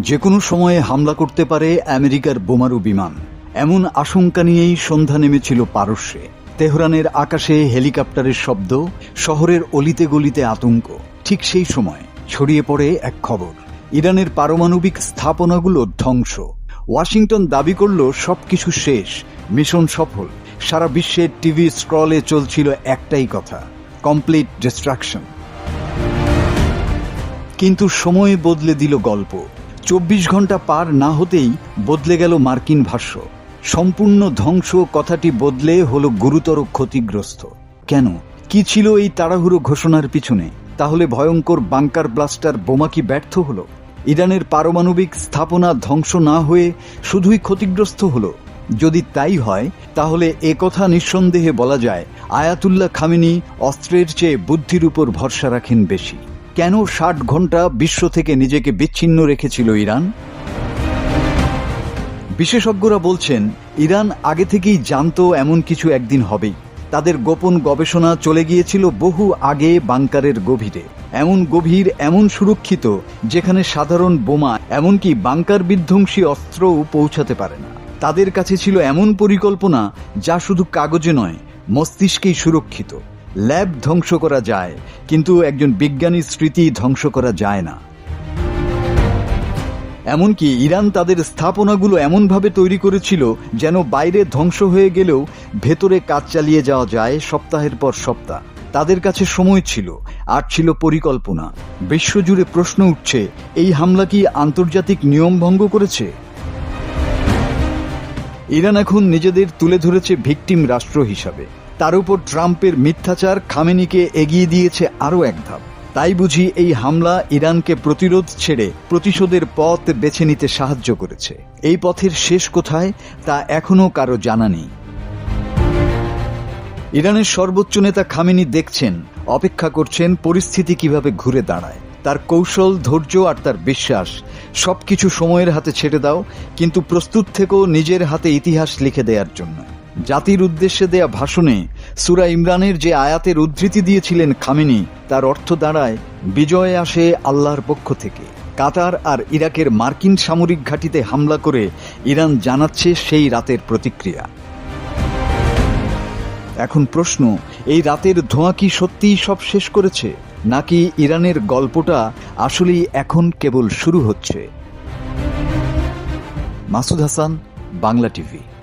যে কোনো সময়ে হামলা করতে পারে আমেরিকার বোমারু বিমান। এমন আশঙ্কা নিয়েই সন্ধ্যা নেমেছিল পারস্যে। তেহরানের আকাশে হেলিকপ্টারের শব্দ, শহরের অলিতে গলিতে আতঙ্ক, ঠিক সেই সময় ছড়িয়ে পড়ে এক খবর। ইরানের পারমাণবিক স্থাপনাগুলো ধ্বংস। ওয়াশিংটন দাবি করল, সবকিছু শেষ, মিশন সফল। সারা বিশ্বের টিভি স্ক্রলে চলছিল একটাই কথা, কমপ্লিট ডিস্ট্রাকশন। কিন্তু সময় বদলে দিল গল্প। চব্বিশ ঘণ্টা পার না হতেই বদলে গেল মার্কিন ভাষ্য। সম্পূর্ণ ধ্বংস কথাটি বদলে হলো গুরুতর ক্ষতিগ্রস্ত। কেন? কি ছিল এই তাড়াহুড়ো ঘোষণার পিছনে? তাহলে ভয়ঙ্কর বাংকার ব্লাস্টার বোমা কি ব্যর্থ হলো? ইরানের পারমাণবিক স্থাপনা ধ্বংস না হয়ে শুধুই ক্ষতিগ্রস্ত হলো? যদি তাই হয়, তাহলে এ কথা নিঃসন্দেহে বলা যায়, আয়াতুল্লাহ খামিনি অস্ত্রের চেয়ে বুদ্ধির উপর ভরসা রাখেন বেশি। কেন ষাট ঘণ্টা বিশ্ব থেকে নিজেকে বিচ্ছিন্ন রেখেছিল ইরান? বিশেষজ্ঞরা বলছেন, ইরান আগে থেকেই জানত এমন কিছু একদিন হবেই। তাদের গোপন গবেষণা চলে গিয়েছিল বহু আগে বাংকারের গভীরে। এমন গভীর, এমন সুরক্ষিত, যেখানে সাধারণ বোমা, এমনকি বাংকার বিধ্বংসী অস্ত্রও পৌঁছাতে পারে না। তাদের কাছে ছিল এমন পরিকল্পনা যা শুধু কাগজে নয়, মস্তিষ্কেই সুরক্ষিত। ল্যাব ধ্বংস করা যায়, কিন্তু একজন বিজ্ঞানীর স্মৃতি ধ্বংস করা যায় না। এমনকি ইরান তাদের স্থাপনাগুলো এমনভাবে তৈরি করেছিল যেন বাইরে ধ্বংস হয়ে গেলেও ভেতরে কাজ চালিয়ে যাওয়া যায় সপ্তাহের পর সপ্তাহ। তাদের কাছে সময় ছিল, আর ছিল পরিকল্পনা। বিশ্বজুড়ে প্রশ্ন উঠছে, এই হামলা কি আন্তর্জাতিক নিয়ম ভঙ্গ করেছে? ইরান এখন নিজেদের তুলে ধরেছে ভিকটিম রাষ্ট্র হিসাবে। তার উপর ট্রাম্পের মিথ্যাচার খামেনিকে এগিয়ে দিয়েছে আরও এক ধাপ। তাই বুঝি এই হামলা ইরানকে প্রতিরোধ ছেড়ে প্রতিশোধের পথ বেছে নিতে সাহায্য করেছে। এই পথের শেষ কোথায় তা এখনও কারও জানা নেই। ইরানের সর্বোচ্চ নেতা খামেনি দেখছেন, অপেক্ষা করছেন পরিস্থিতি কীভাবে ঘুরে দাঁড়ায়। তার কৌশল, ধৈর্য আর তার বিশ্বাস, সবকিছু সময়ের হাতে ছেড়ে দাও, কিন্তু প্রস্তুত থেকেও নিজের হাতে ইতিহাস লিখে দেওয়ার জন্য। জাতির উদ্দেশ্যে দেয়া ভাষণে সুরা ইমরানের যে আয়াতের উদ্ধৃতি দিয়েছিলেন খামেনি, তার অর্থ দাঁড়ায়, বিজয় আসে আল্লাহর পক্ষ থেকে। কাতার আর ইরাকের মার্কিন সামরিক ঘাঁটিতে হামলা করে ইরান জানাচ্ছে সেই রাতের প্রতিক্রিয়া। এখন প্রশ্ন, এই রাতের ধোঁয়া কি সত্যিই সব শেষ করেছে? নাকি ইরানের গল্পটা আসলেই এখন কেবল শুরু হচ্ছে? মাসুদ হাসান, বাংলা টিভি।